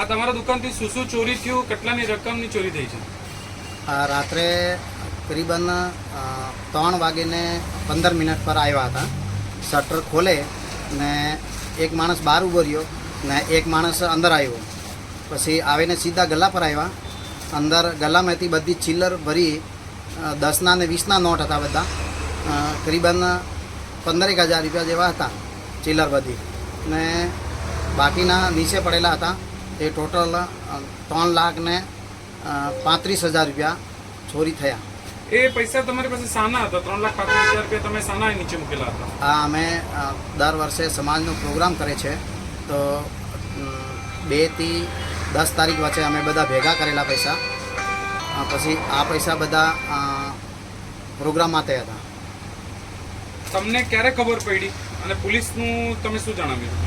આ તમારા દુકાનથી શું શું ચોરી થયું? કેટલાની રકમની ચોરી થઈ છે? રાત્રે કરીબન ત્રણ વાગીને પંદર મિનિટ પર આવ્યા હતા. શટર ખોલે ને એક માણસ બહાર ઊભો રહ્યો ને એક માણસ અંદર આવ્યો. પછી આવીને સીધા ગલ્લા પર આવ્યા. અંદર ગલ્લામાંથી બધી ચિલ્લર ભરી દસના ને વીસના નોટ હતા બધા. કરીબન પંદરેક હજાર રૂપિયા જેવા હતા ચિલ્લર બધી. ને બાકીના નીચે પડેલા હતા. એ ટોટલ ત્રણ લાખ ને પાંત્રીસ હજાર રૂપિયા ચોરી થયા. એ પૈસા તમારી પાસે સાના હતા? ત્રણ લાખ પાંત્રીસ હજાર રૂપિયા તમે સાના નીચે મૂકેલા હતા? હા અમે દર વર્ષે સમાજનો પ્રોગ્રામ કરે છે. તો બેથી દસ તારીખ વચ્ચે અમે બધા ભેગા કરેલા પૈસા. પછી આ પૈસા બધા પ્રોગ્રામ પ્રોગ્રામમાં થયા હતા. તમને ક્યારે ખબર પડી? અને પોલીસનું તમે શું જણાવ્યું?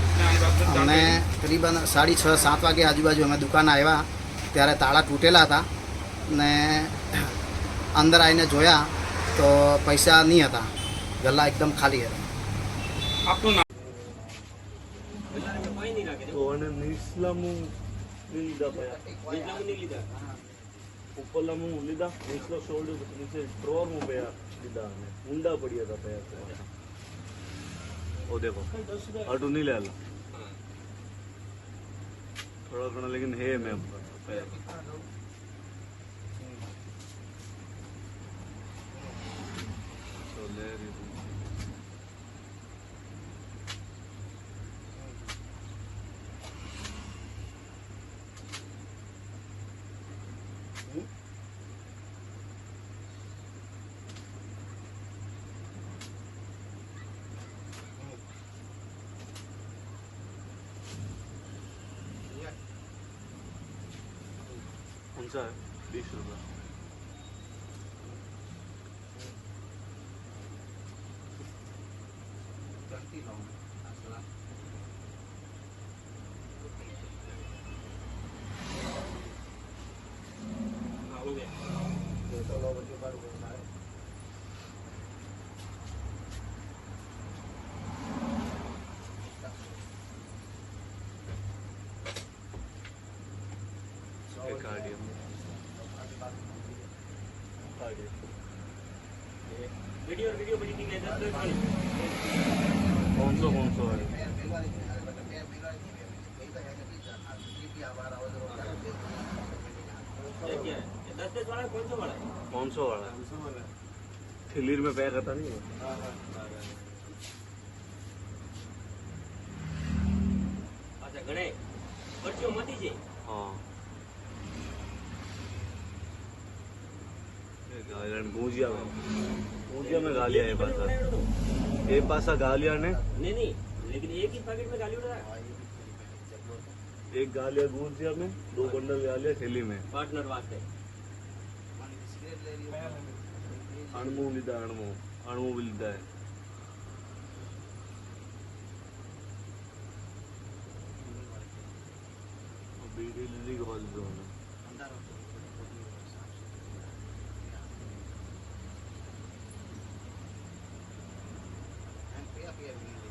અમે કરી? કરીબન સાડી છ સાત વાગે આજુબાજુ અમે દુકાન આવ્યા. ત્યારે તાળા તૂટેલા હતા ને અંદર આવીને જોયા તો પૈસા નહીં હતા. ગલ્લા એકદમ ખાલી હતા. આપનું નામ? નીચલામું લીધા ઉપરલામું લીધા નીચલો શોલ્ડર નીચે ડ્રોરમાં પયા લીધા અને ઊંડા પડ્યા હતા પયા ઓ દેખો આટું નહીં લેલા થોડા ઘણા લેકિન હે ma'am So there you go. પૈસા વીસ રૂપિયા Thank you. कार्डियम कौन सा कौन सा है कौन सा वाला थिलीर में पैक आता नहीं है हाँ ये गालियाँ गूंजिया में गूंजिया में गालिया है पासा ये पासा गालिया ने नहीं नहीं लेकिन एक ही पैकेट में गालिया एक गालिया गूंजिया में दो बंडल गालिया थैली में पार्टनर वास्ते अणमू लीधा अणमू अणमू भी लीधा है happy every day.